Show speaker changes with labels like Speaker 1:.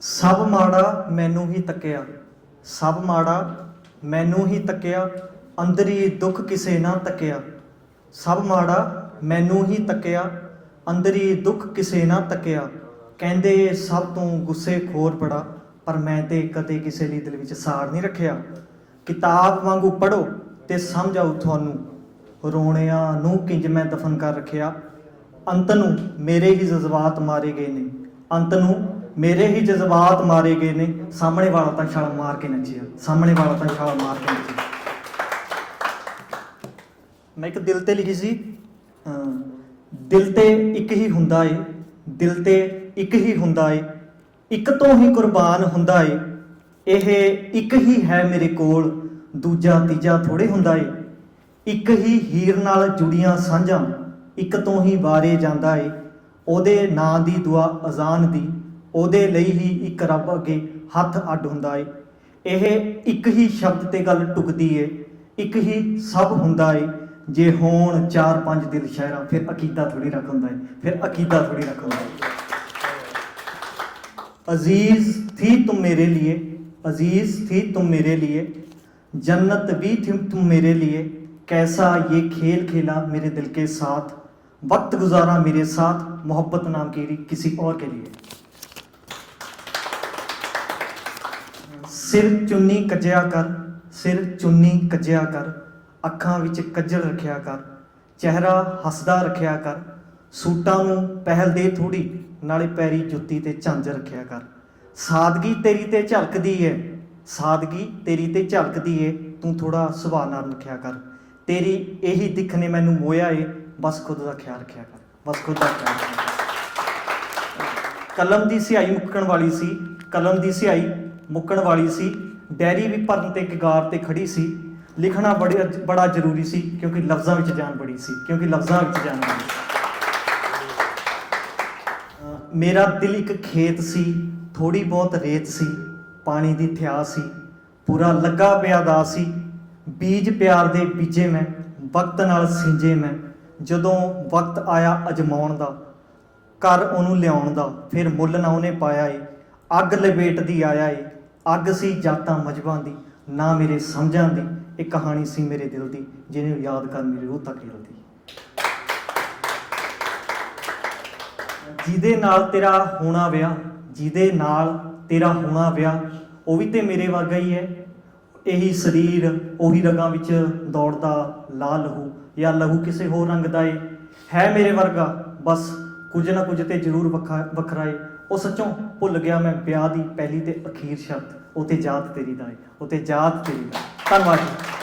Speaker 1: ਸਭ ਮਾੜਾ ਮੈਨੂੰ ਹੀ ਤੱਕਿਆ, ਸਭ ਮਾੜਾ ਮੈਨੂੰ ਹੀ ਤੱਕਿਆ, ਅੰਦਰੀ ਦੁੱਖ ਕਿਸੇ ਨਾ ਤੱਕਿਆ। ਸਭ ਮਾੜਾ ਮੈਨੂੰ ਹੀ ਤੱਕਿਆ, ਅੰਦਰੀ ਦੁੱਖ ਕਿਸੇ ਨਾ ਤੱਕਿਆ। ਕਹਿੰਦੇ ਸਭ ਤੋਂ ਗੁੱਸੇ ਖੋਰ ਬੜਾ, ਪਰ ਮੈਂ ਤੇ ਕਦੇ ਕਿਸੇ ਲਈ ਦਿਲ ਵਿੱਚ ਸਾੜ ਨਹੀਂ ਰੱਖਿਆ। ਕਿਤਾਬ ਵਾਂਗੂ ਪੜੋ ਤੇ ਸਮਝ ਆਊ ਤੁਹਾਨੂੰ। ਰੋਣਿਆਂ ਨੂੰ ਕਿੰਜ ਮੈਂ ਦਫਨ ਕਰ ਰੱਖਿਆ? ਅੰਤ ਨੂੰ ਮੇਰੇ ਹੀ ਜਜ਼ਬਾਤ ਮਾਰੇ ਗਏ ਨੇ। ਅੰਤ ਨੂੰ ਮੇਰੇ ਹੀ ਜਜ਼ਬਾਤ ਮਾਰੇ ਗਏ ਨੇ। ਸਾਹਮਣੇ ਵਾਲਾ ਤਾਂ ਛਾਲ ਮਾਰ ਕੇ ਨੱਚਿਆ ਸਾਹਮਣੇ ਵਾਲਾ ਤਾਂ ਛਾਲ ਮਾਰ ਕੇ ਨੱਚਿਆ ਮੈਂ ਇੱਕ ਦਿਲ ਤੇ ਲਿਖੀ ਸੀ ਦਿਲ ਤੇ ਇੱਕ ਹੀ ਹੁੰਦਾ ਏ, ਦਿਲ ਤੇ ਇੱਕ ਹੀ ਹੁੰਦਾ ਏ, ਇੱਕ ਤੋਂ ਹੀ ਕੁਰਬਾਨ ਹੁੰਦਾ ਏ, ਇਹ ਇੱਕ ਹੀ ਹੈ ਮੇਰੇ ਕੋਲ, ਦੂਜਾ ਤੀਜਾ ਥੋੜੇ ਹੁੰਦਾ ਏ, ਇੱਕ ਹੀ ਹੀਰ ਨਾਲ ਜੁੜੀਆਂ ਸਾਂਝਾਂ, ਇੱਕ ਤੋਂ ਹੀ ਵਾਰੇ ਜਾਂਦਾ ਏ, ਉਹਦੇ ਨਾਂ ਦੀ ਦੁਆ ਅਜ਼ਾਨ ਦੀ ਉਹਦੇ ਲਈ ਹੀ ਇੱਕ ਰੱਬ ਅੱਗੇ ਹੱਥ ਅੱਡ ਹੁੰਦਾ ਏ ਇਹ ਇੱਕ ਹੀ ਸ਼ਬਦ ਤੇ ਗੱਲ ਟੁਕਦੀ ਏ ਇੱਕ ਹੀ ਸਭ ਹੁੰਦਾ ਏ ਜੇ ਹੋਣ ਚਾਰ ਪੰਜ ਦਿਲ ਸ਼ਹਿਰਾਂ ਫਿਰ ਅਕੀਦਾ ਥੋੜੀ ਰੱਖ ਹੁੰਦਾ ਏ ਫਿਰ ਅਕੀਦਾ ਥੋੜੀ ਰੱਖ ਹੁੰਦਾ ਏ अजीज थी तुम मेरे लिए अजीज थी तुम मेरे लिए जन्नत भी थी तुम मेरे लिए कैसा ये खेल खेला मेरे दिल के साथ वक्त गुजारा मेरे साथ मोहब्बत नाम की किसी और के लिए ਸਿਰ ਚੁੰਨੀ ਕੱਜਿਆ ਕਰ, ਸਿਰ ਚੁੰਨੀ ਕੱਜਿਆ ਕਰ, ਅੱਖਾਂ ਵਿੱਚ ਕੱਜਲ ਰੱਖਿਆ ਕਰ, ਚਿਹਰਾ ਹੱਸਦਾ ਰੱਖਿਆ ਕਰ, ਸੂਟਾਂ ਨੂੰ ਪਹਿਲ ਦੇ ਥੋੜੀ ਨਾਲੇ ਪੈਰੀ ਜੁੱਤੀ ਤੇ ਝਾਂਜ ਰੱਖਿਆ ਕਰ। ਸਾਦਗੀ ਤੇਰੀ ਤੇ ਝਲਕਦੀ ਏ, ਸਾਦਗੀ ਤੇਰੀ ਤੇ ਝਲਕਦੀ ਏ, ਤੂੰ ਥੋੜਾ ਸੁਭਾਅ ਨਾਲ ਰੱਖਿਆ ਕਰ। ਤੇਰੀ ਇਹੀ ਦਿੱਖ ਨੇ ਮੈਨੂੰ ਮੋਇਆ ਏ, ਬਸ ਖੁਦ ਦਾ ਖਿਆਲ ਰੱਖਿਆ ਕਰ, ਬਸ ਖੁਦ ਦਾ ਖਿਆਲ ਕਲਮ ਦੀ ਸਿਆਹੀ ਮੁੱਕਣ ਵਾਲੀ ਸੀ, ਕਲਮ ਦੀ ਸਿਆਹੀ ਮੁੱਕਣ ਵਾਲੀ ਸੀ। ਡੈਰੀ ਵੀ ਭਰਨ ਤੇ ਕਿਗਾਰ ਤੇ ਖੜੀ ਸੀ। ਲਿਖਣਾ ਬੜਾ ਬੜਾ ਜ਼ਰੂਰੀ ਸੀ ਕਿਉਂਕਿ ਲਫ਼ਜ਼ਾਂ ਵਿੱਚ ਜਾਨ ਬੜੀ ਸੀ, ਕਿਉਂਕਿ ਲਫ਼ਜ਼ਾਂ ਵਿੱਚ ਜਾਨ ਬੜੀ ਸੀ। ਮੇਰਾ ਦਿਲ ਇੱਕ ਖੇਤ ਸੀ ਥੋੜੀ ਬਹੁਤ ਰੇਤ ਸੀ, ਪਾਣੀ ਦੀ ਥਿਆ ਸੀ, ਪੂਰਾ ਲੱਗਾ ਪਿਆ ਦਾ ਸੀ। ਬੀਜ ਪਿਆਰ ਦੇ ਬੀਜੇ ਮੈਂ, ਵਕਤ ਨਾਲ ਸਿੰਜੇ ਮੈਂ, ਜਦੋਂ ਵਕਤ ਆਇਆ ਅਜਮਾਉਣ ਦਾ ਕਰ ਉਹਨੂੰ ਲਿਆਉਣ ਦਾ, ਫਿਰ ਮੁੱਲ ਨਾ ਉਹਨੇ ਪਾਇਆ ਏ, ਅੱਗ ਲਪੇਟਦੀ ਆਇਆ ਏ। ਅੱਗ ਸੀ ਜਾਤਾਂ ਮਜਬਾਂ ਦੀ, ਨਾ ਮੇਰੇ ਸਮਝਾਂ ਦੀ, ਇਹ ਕਹਾਣੀ ਸੀ ਮੇਰੇ ਦਿਲ ਦੀ, ਜਿਹਨੂੰ ਯਾਦ ਕਰ ਮੇਰੀ ਰੂਹ ਤੱਕ ਹਿਲਦੀ ਜਿਹਦੇ ਨਾਲ ਤੇਰਾ ਹੋਣਾ ਵਿਆਹ, ਜਿਹਦੇ ਨਾਲ ਤੇਰਾ ਹੋਣਾ ਵਿਆਹ, ਉਹ ਵੀ ਤੇ ਮੇਰੇ ਵਰਗਾ ਹੀ ਹੈ। ਇਹੀ ਸਰੀਰ, ਉਹੀ ਰਗਾਂ ਵਿੱਚ ਦੌੜਦਾ ਲਾਲ ਲਹੂ, ਜਾਂ ਲਹੂ ਕਿਸੇ ਹੋਰ ਰੰਗ ਦਾ ਏ। ਹੈ ਮੇਰੇ ਵਰਗਾ, ਬਸ ਕੁਝ ਨਾ ਕੁਝ ਤੇ ਜ਼ਰੂਰ ਵੱਖਾ ਵੱਖਰਾ ਏ। ਉਹ ਸੱਚੋਂ ਭੁੱਲ ਗਿਆ ਮੈਂ ਵਿਆਹ ਦੀ ਪਹਿਲੀ ਤੇ ਅਖੀਰ ਸ਼ਰਤ। ਉਹ ਜਾਤ ਤੇਰੀ ਦਾ ਏ ਉਹ ਜਾਤ ਤੇਰੀ ਦਾ ਧੰਨਵਾਦ ਜੀ।